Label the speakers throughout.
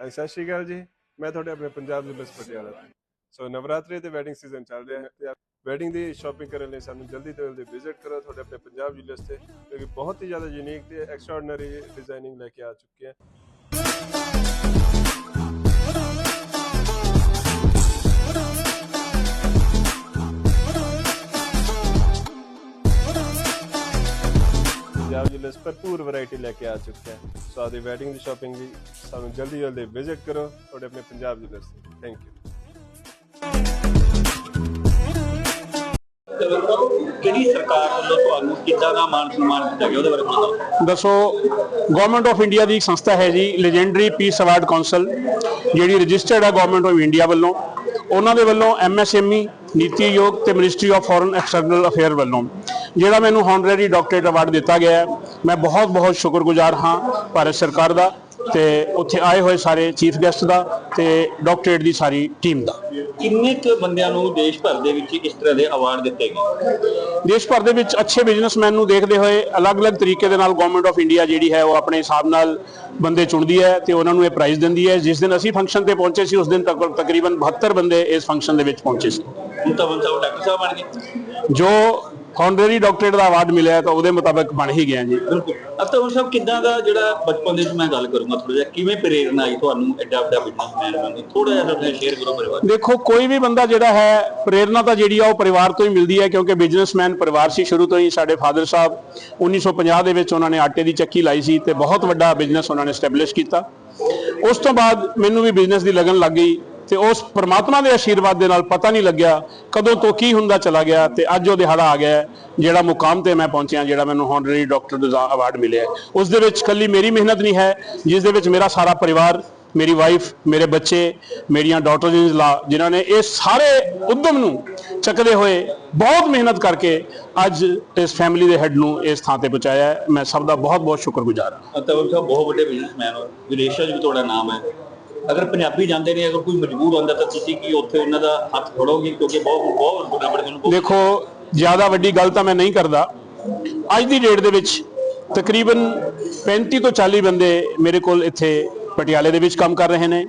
Speaker 1: ਹਾਂਜੀ, ਸਤਿ ਸ਼੍ਰੀ ਅਕਾਲ ਜੀ। ਮੈਂ ਤੁਹਾਡੇ ਆਪਣੇ ਪੰਜਾਬ ਜੁਲਸ ਪਟਿਆਲਾ ਤੋਂ। ਸੋ ਨਵਰਾਤਰੀ ਤੇ ਵੈਡਿੰਗ ਸੀਜ਼ਨ ਚੱਲ ਰਿਹਾ ਹੈ ਤੇ ਵੈਡਿੰਗ ਦੀ ਸ਼ਾਪਿੰਗ ਕਰਨ ਲਈ ਸਾਨੂੰ ਜਲਦੀ ਤੋਂ ਜਲਦੀ ਵਿਜ਼ਿਟ ਕਰੋ। ਤੁਹਾਡੇ ਆਪਣੇ ਪੰਜਾਬ ਜੁਲਸ ਤੇ, ਕਿਉਂਕਿ ਬਹੁਤ ਹੀ ਜ਼ਿਆਦਾ ਯੂਨੀਕ ਤੇ ਐਕਸਟਰਾਆਰਡਨਰੀ ਡਿਜ਼ਾਈਨਿੰਗ ਲੈ ਕੇ ਆ ਚੁੱਕੇ ਹਾਂ ਭਰਪੂਰ ਵੈਰਾਈਟੀ ਲੈ ਕੇ ਆ ਚੁੱਕਿਆ ਹੈ। ਸੋ ਆਦੀ ਵੈਡਿੰਗ ਦੀ ਸ਼ਾਪਿੰਗ ਲਈ ਸਾਨੂੰ ਜਲਦੀ ਜਲਦੀ ਵਿਜ਼ਿਟ ਕਰੋ। ਤੁਹਾਡੇ ਆਪਣੇ ਪੰਜਾਬ ਤੇ ਥੈਂਕ ਯੂ
Speaker 2: ਕਿਹੜੀ ਸਰਕਾਰ ਵੱਲੋਂ ਤੁਹਾਨੂੰ ਕਿੱਦਾਂ ਦਾ ਮਾਨ ਸਨਮਾਨ ਕੀਤਾ ਗਿਆ? ਉਹਦੇ ਬਾਰੇ ਬਤਾਓ।
Speaker 3: ਦੱਸੋ ਗਵਰਨਮੈਂਟ ਆਫ ਇੰਡੀਆ ਦੀ ਇੱਕ ਸੰਸਥਾ ਹੈ ਜੀ ਲੈਜੈਂਡਰੀ ਪੀਸ ਅਵਾਰਡ ਕਾਉਂਸਲ ਜਿਹੜੀ ਰਜਿਸਟਰਡ ਹੈ ਗਵਰਨਮੈਂਟ ਆਫ ਇੰਡੀਆ ਵੱਲੋਂ। ਉਹਨਾਂ ਦੇ ਵੱਲੋਂ ਐਮਐਸਐਮਈ ਨੀਤੀ ਆਯੋਗ ਤੇ ministry of foreign external affair ਵੱਲੋਂ ਜਿਹੜਾ ਮੈਨੂੰ ਹਾਨਰਰੀ ਡਾਕਟਰੇਟ ਅਵਾਰਡ ਦਿੱਤਾ ਗਿਆ ਹੈ। ਮੈਂ ਬਹੁਤ ਬਹੁਤ ਸ਼ੁਕਰਗੁਜ਼ਾਰ ਹਾਂ ਭਾਰਤ ਸਰਕਾਰ ਦਾ ਤੇ ਉੱਥੇ ਆਏ ਹੋਏ ਸਾਰੇ ਚੀਫ ਗੈਸਟ ਦਾ ਤੇ ਡਾਕਟਰੇਟ ਦੀ ਸਾਰੀ ਟੀਮ ਦਾ।
Speaker 2: ਕਿੰਨੇ ਕੁ ਬੰਦਿਆਂ ਨੂੰ ਦੇਸ਼ ਭਰ ਦੇ ਵਿੱਚ ਇਸ ਤਰ੍ਹਾਂ ਦੇ ਅਵਾਰਡ ਦਿੱਤੇ ਗਏ?
Speaker 3: ਦੇਸ਼ ਭਰ ਦੇ ਵਿੱਚ ਅੱਛੇ ਬਿਜ਼ਨਸਮੈਨ ਨੂੰ ਦੇਖਦੇ ਹੋਏ ਅਲੱਗ-ਅਲੱਗ ਤਰੀਕੇ ਦੇ ਨਾਲ ਗਵਰਨਮੈਂਟ ਆਫ ਇੰਡੀਆ ਜਿਹੜੀ ਹੈ ਉਹ ਆਪਣੇ ਹਿਸਾਬ ਨਾਲ ਬੰਦੇ ਚੁਣਦੀ ਹੈ ਤੇ ਉਹਨਾਂ ਨੂੰ ਇਹ ਪ੍ਰਾਈਜ਼ ਦਿੰਦੀ ਹੈ। ਜਿਸ ਦਿਨ ਅਸੀਂ ਫੰਕਸ਼ਨ ਤੇ ਪਹੁੰਚੇ ਸੀ ਉਸ ਦਿਨ ਤੱਕ ਤਕਰੀਬਨ 72 ਬੰਦੇ ਇਸ ਫੰਕਸ਼ਨ ਦੇ ਵਿੱਚ ਪਹੁੰਚੇ ਸੀ।
Speaker 2: ਡਾਕਟਰ ਸਾਹਿਬ ਬਣ ਗਏ
Speaker 3: ਜੋ ਹਾਨਰਰੀ ਡਾਕਟਰੇਟ ਦਾ ਅਵਾਰਡ ਮਿਲਿਆ ਤਾਂ ਉਹਦੇ ਮੁਤਾਬਕ ਬਣ ਹੀ ਗਿਆ ਜੀ।
Speaker 2: ਬਿਲਕੁਲ। ਅਤਵਰ ਸਾਹਿਬ ਕਿੱਦਾਂ ਦਾ ਜਿਹੜਾ ਬਚਪਨ ਦੇ ਵਿੱਚ ਮੈਂ ਗੱਲ ਕਰੂੰਗਾ ਥੋੜਾ ਜਿਹਾ ਕਿਵੇਂ ਪ੍ਰੇਰਣਾ ਆਈ ਤੁਹਾਨੂੰ ਐਡਾ ਵੱਡਾ ਬਿਜ਼ਨਸਮੈਨ ਬਣਨ ਦੀ? ਥੋੜਾ ਜਿਹਾ ਸਾਡੇ ਸ਼ੇਅਰ ਕਰੋ ਪਰਿਵਾਰ
Speaker 3: ਦੇਖੋ ਕੋਈ ਵੀ ਬੰਦਾ ਜਿਹੜਾ ਹੈ ਪ੍ਰੇਰਣਾ ਤਾਂ ਜਿਹੜੀ ਆ ਉਹ ਪਰਿਵਾਰ ਤੋਂ ਹੀ ਮਿਲਦੀ ਹੈ ਕਿਉਂਕਿ ਬਿਜ਼ਨਸਮੈਨ ਪਰਿਵਾਰ ਸੀ ਸ਼ੁਰੂ ਤੋਂ ਹੀ ਸਾਡੇ ਫਾਦਰ ਸਾਹਿਬ 1950 ਦੇ ਵਿੱਚ ਉਹਨਾਂ ਨੇ ਆਟੇ ਦੀ ਚੱਕੀ ਲਾਈ ਸੀ ਤੇ ਬਹੁਤ ਵੱਡਾ ਬਿਜ਼ਨਸ ਉਹਨਾਂ ਨੇ ਸਟੈਬਲਿਸ਼ ਕੀਤਾ। ਉਸ ਤੋਂ ਬਾਅਦ ਮੈਨੂੰ ਵੀ ਬਿਜ਼ਨਸ ਦੀ ਲਗਨ ਲੱਗ ਗਈ। ਤੇ ਉਸ ਪਰਮਾਤਮਾ ਦੇ ਆਸ਼ੀਰਵਾਦ ਦੇ ਨਾਲ ਪਤਾ ਨਹੀਂ ਲੱਗਿਆ ਕਦੋਂ ਤੋਂ ਕੀ ਹੁੰਦਾ ਚਲਾ ਗਿਆ ਤੇ ਅੱਜ ਉਹ ਦਿਹਾੜਾ ਆ ਗਿਆ ਜਿਹੜਾ ਮੁਕਾਮ ਤੇ ਮੈਂ ਪਹੁੰਚਿਆ, ਜਿਹੜਾ ਮੈਨੂੰ ਹਾਨਰਰੀ ਡਾਕਟਰ ਅਵਾਰਡ ਮਿਲਿਆ ਉਸ ਦੇ ਵਿੱਚ ਕੱਲੀ ਮੇਰੀ ਮਿਹਨਤ ਨਹੀਂ ਹੈ, ਜਿਸ ਦੇ ਵਿੱਚ ਮੇਰਾ ਸਾਰਾ ਪਰਿਵਾਰ, ਮੇਰੀ ਵਾਈਫ ਮੇਰੇ ਬੱਚੇ, ਮੇਰੀਆਂ ਡਾਟਰਸ ਇਨ ਲਾ ਜਿਨ੍ਹਾਂ ਨੇ ਇਹ ਸਾਰੇ ਉਦਮ ਨੂੰ ਚੱਕਦੇ ਹੋਏ ਬਹੁਤ ਮਿਹਨਤ ਕਰਕੇ ਅੱਜ ਇਸ ਫੈਮਿਲੀ ਦੇ ਹੈੱਡ ਨੂੰ ਇਸ ਥਾਂ ਤੇ ਪਹੁੰਚਾਇਆ ਮੈਂ ਸਭ ਦਾ ਬਹੁਤ ਬਹੁਤ ਸ਼ੁਕਰਗੁਜ਼ਾਰ ਹਾਂ।
Speaker 2: ਅਤਵਰ ਸਾਹਿਬ, ਬਹੁਤ ਵੱਡੇ ਬਿਜ਼ਨਸਮੈਨ ਹੋ। ਵਿਦੇਸ਼ਾਂ 'ਚ ਵੀ ਤੁਹਾਡਾ ਨਾਮ ਹੈ। ਅਗਰ ਪੰਜਾਬੀ ਜਾਂਦੇ ਨੇ, ਅਗਰ ਕੋਈ ਮਜਬੂਰ ਹੁੰਦਾ, ਤਾਂ ਤੁਸੀਂ ਕੀ ਉੱਥੇ ਉਹਨਾਂ ਦਾ ਹੱਥ ਫੜੋਗੇ? ਕਿਉਂਕਿ ਬਹੁਤ ਬਹੁਤ ਵੱਡਾ ਬੜੇ ਨੂੰ
Speaker 3: ਦੇਖੋ, ਜ਼ਿਆਦਾ ਵੱਡੀ ਗੱਲ ਤਾਂ ਮੈਂ ਨਹੀਂ ਕਰਦਾ। ਅੱਜ ਦੀ ਡੇਟ ਦੇ ਵਿੱਚ ਤਕਰੀਬਨ 35 ਤੋਂ 40 ਬੰਦੇ ਮੇਰੇ ਕੋਲ ਇੱਥੇ ਪਟਿਆਲੇ ਦੇ ਵਿੱਚ ਕੰਮ ਕਰ ਰਹੇ ਨੇ।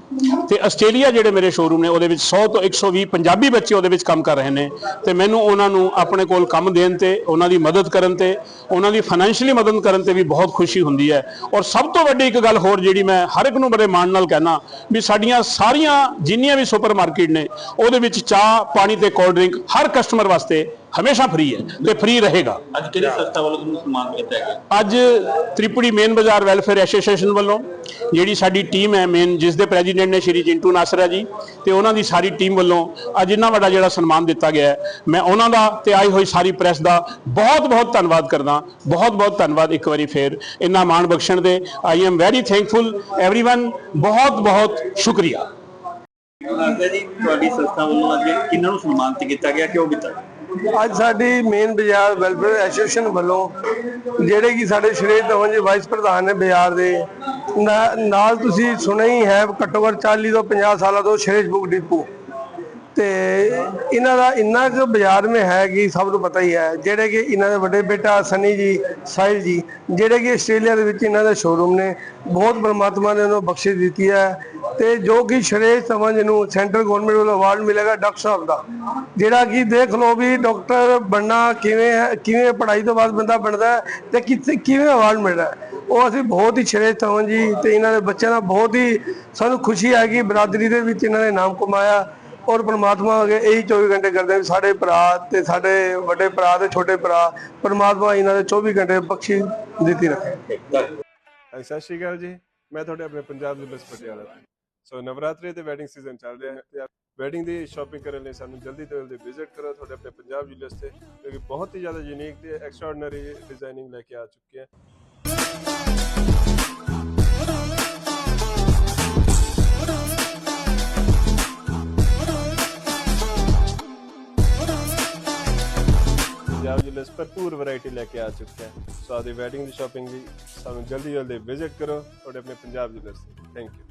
Speaker 3: ਤੇ ਆਸਟ੍ਰੇਲੀਆ ਜਿਹੜੇ ਮੇਰੇ ਸ਼ੋਰੂਮ ਨੇ, ਉਹਦੇ ਵਿੱਚ 100 ਤੋਂ 120 ਪੰਜਾਬੀ ਬੱਚੇ ਉਹਦੇ ਵਿੱਚ ਕੰਮ ਕਰ ਰਹੇ ਨੇ। ਤੇ ਮੈਨੂੰ ਉਹਨਾਂ ਨੂੰ ਆਪਣੇ ਕੋਲ ਕੰਮ ਦੇਣ ਤੇ, ਉਹਨਾਂ ਦੀ ਮਦਦ ਕਰਨ ਤੇ, ਉਹਨਾਂ ਦੀ ਫਾਈਨੈਂਸ਼ੀਅਲੀ ਮਦਦ ਕਰਨ ਤੇ ਵੀ ਬਹੁਤ ਖੁਸ਼ੀ ਹੁੰਦੀ ਹੈ। ਔਰ ਸਭ ਤੋਂ ਵੱਡੀ ਇੱਕ ਗੱਲ ਹੋਰ ਜਿਹੜੀ ਮੈਂ ਹਰ ਇੱਕ ਨੂੰ ਬੜੇ ਮਾਣ ਨਾਲ ਕਹਿਣਾ ਵੀ ਸਾਡੀਆਂ ਸਾਰੀਆਂ ਜਿੰਨੀਆਂ ਵੀ ਸੁਪਰਮਾਰਕੀਟ ਨੇ, ਉਹਦੇ ਵਿੱਚ ਚਾਹ, ਪਾਣੀ ਤੇ ਕੋਲਡ ਡਰਿੰਕ ਹਰ ਕਸਟਮਰ ਵਾਸਤੇ ਹਮੇਸ਼ਾ ਫ੍ਰੀ ਹੈ ਤੇ ਫ੍ਰੀ ਰਹੇਗਾ
Speaker 2: ਅੱਜ ਕਿਹੜੀ ਸੰਸਥਾ ਵੱਲੋਂ ਤੁਹਾਨੂੰ ਸਨਮਾਨ ਕੀਤਾ ਗਿਆ
Speaker 3: ਅੱਜ Tripri main Bazaar welfare association ਵੱਲੋਂ ਜਿਹੜੀ ਸਾਡੀ ਟੀਮ ਹੈ ਮੇਨ ਜਿਸ ਦੇ ਪ੍ਰੈਜ਼ੀਡੈਂਟ ਨੇ ਸ਼੍ਰੀ ਜਿੰਟੂ ਨਾਸਰਾ ਜੀ ਤੇ ਉਹਨਾਂ ਦੀ ਸਾਰੀ ਟੀਮ ਵੱਲੋਂ ਅੱਜ ਇੰਨਾ ਵੱਡਾ ਜਿਹੜਾ ਸਨਮਾਨ ਦਿੱਤਾ ਗਿਆ ਹੈ ਮੈਂ ਉਹਨਾਂ ਦਾ ਤੇ ਆਈ ਹੋਈ ਸਾਰੀ ਪ੍ਰੈਸ ਦਾ ਬਹੁਤ ਬਹੁਤ ਧੰਨਵਾਦ ਕਰਦਾ ਬਹੁਤ ਬਹੁਤ ਧੰਨਵਾਦ ਇੱਕ ਵਾਰੀ ਫੇਰ ਇੰਨਾ ਮਾਣ ਬਖਸ਼ਣ ਦੇ I am very thankful everyone ਬਹੁਤ ਬਹੁਤ ਸ਼ੁਕਰੀਆ
Speaker 2: ਅੰਕਲ ਜੀ ਤੁਹਾਡੀ ਸੰਸਥਾ ਵੱਲੋਂ ਅੱਜ ਕਿਹਨਾਂ ਨੂੰ ਸਨਮਾਨਿਤ ਕੀਤਾ ਗਿਆ ਕਿਉਂ ਕੀਤਾ
Speaker 4: ਅੱਜ ਸਾਡੀ ਮੇਨ ਬਾਜ਼ਾਰ ਵੈਲਫੇਅਰ ਐਸੋਸੀਏਸ਼ਨ ਵੱਲੋਂ ਜਿਹੜੇ ਕਿ ਸਾਡੇ ਸ਼੍ਰੀ ਧਵਨ ਜੀ ਵਾਈਸ ਪ੍ਰਧਾਨ ਨੇ ਬਾਜ਼ਾਰ ਦੇ, ਨਾ- ਨਾਲ ਤੁਸੀਂ ਸੁਣਿਆ ਹੀ ਹੈ ਘੱਟੋ ਘੱਟ 40 ਤੋਂ 50 ਸਾਲਾਂ ਤੋਂ ਸ਼੍ਰੇਸ਼ ਬੁੱਕ ਡਿਪੂ। ਤੇ ਇਹਨਾਂ ਦਾ ਇੰਨਾ ਕੁ ਬਾਜ਼ਾਰ ਮੇ ਹੈ ਕਿ ਸਭ ਨੂੰ ਪਤਾ ਹੀ ਹੈ, ਜਿਹੜੇ ਕਿ ਇਹਨਾਂ ਦੇ ਵੱਡੇ ਬੇਟਾ ਸਨੀ ਜੀ, ਸਾਹਿਲ ਜੀ, ਜਿਹੜੇ ਕਿ ਆਸਟ੍ਰੇਲੀਆ ਦੇ ਵਿੱਚ ਇਹਨਾਂ ਦੇ ਸ਼ੋਰੂਮ ਨੇ, ਬਹੁਤ ਪਰਮਾਤਮਾ ਨੇ ਉਹਨੂੰ ਬਖਸ਼ਿਸ਼ ਦਿੱਤੀ ਹੈ ਤੇ ਜੋ ਕਿ ਸ਼੍ਰੇਸ਼ ਸਮਝ ਨੂੰ ਸੈਂਟਰਲ ਗਵਰਨਮੈਂਟ ਵੱਲੋਂ ਅਵਾਰਡ ਮਿਲੇਗਾ ਡਾਕਟਰ ਸਾਹਿਬ ਦਾ, ਜਿਹੜਾ ਕਿ ਦੇਖ ਲਓ ਵੀ ਡਾਕਟਰ ਬਣਨਾ ਕਿਵੇਂ ਹੈ, ਕਿਵੇਂ ਪੜ੍ਹਾਈ ਤੋਂ ਬਾਅਦ ਬੰਦਾ ਬਣਦਾ ਹੈ ਤੇ ਕਿੱਥੇ ਕਿਵੇਂ ਅਵਾਰਡ ਮਿਲਦਾ ਉਹ ਅਸੀਂ ਬਹੁਤ ਹੀ ਸ਼੍ਰੇਸ਼ ਸਮਝ ਜੀ ਤੇ ਇਹਨਾਂ ਦੇ ਬੱਚਿਆਂ ਦਾ ਬਹੁਤ ਹੀ ਸਾਨੂੰ ਖੁਸ਼ੀ ਹੈ ਕਿ ਬਰਾਦਰੀ ਦੇ ਵਿੱਚ ਇਹਨਾਂ ਨੇ ਨਾਮ ਕਮਾਇਆ ਔਰ ਪ੍ਰਮਾਤਮਾ ਅਗੇ ਇਹੀ 24 ਘੰਟੇ ਕਰਦੇ ਆ ਸਾਡੇ ਭਰਾ ਤੇ ਸਾਡੇ ਵੱਡੇ ਭਰਾ ਤੇ ਛੋਟੇ ਭਰਾ ਪ੍ਰਮਾਤਮਾ ਇਹਨਾਂ ਦੇ 24 ਘੰਟੇ ਬਖਸ਼ੀ ਦਿੱਤੀ ਰੱਖੇ।
Speaker 1: ਹਾਂਜੀ, ਸਤਿ ਸ਼੍ਰੀ ਅਕਾਲ ਜੀ। ਮੈਂ ਤੁਹਾਡੇ ਆਪਣੇ ਪੰਜਾਬ ਜੁਲਸ ਪਟਿਆਲਾ ਸੋ ਨਵਰਾਤਰੀ ਤੇ ਵੈਡਿੰਗ ਸੀਜ਼ਨ ਚੱਲ ਰਿਹਾ ਹੈ ਤੇ ਵੈਡਿੰਗ ਦੀ ਸ਼ਾਪਿੰਗ ਕਰਨ ਲਈ ਸਾਨੂੰ ਜਲਦੀ ਤੋਂ ਜਲਦੀ ਵਿਜ਼ਿਟ ਕਰੋ ਤੁਹਾਡੇ ਆਪਣੇ ਪੰਜਾਬ ਜੁਲਸ ਤੇ, ਕਿਉਂਕਿ ਬਹੁਤ ਹੀ ਜ਼ਿਆਦਾ ਯੂਨੀਕ ਤੇ ਐਕਸਟਰਾਆਰਡਨਰੀ ਡਿਜ਼ਾਈਨਿੰਗ ਲੈ ਕੇ ਆ ਚੁੱਕੇ ਹਾਂ ਪੰਜਾਬ ਭਰਪੂਰ ਵੈਰਾਈਟੀ ਲੈ ਕੇ ਆ ਚੁੱਕਿਆ ਹੈ। ਸੋ ਆਦੀ ਵੈਡਿੰਗ ਦੀ ਸ਼ਾਪਿੰਗ ਲਈ ਸਾਨੂੰ ਜਲਦੀ ਜਲਦੀ ਵਿਜ਼ਿਟ ਕਰੋ। ਤੁਹਾਡੇ ਆਪਣੇ ਪੰਜਾਬ ਜੁਲਸ ਤੇ ਥੈਂਕ ਯੂ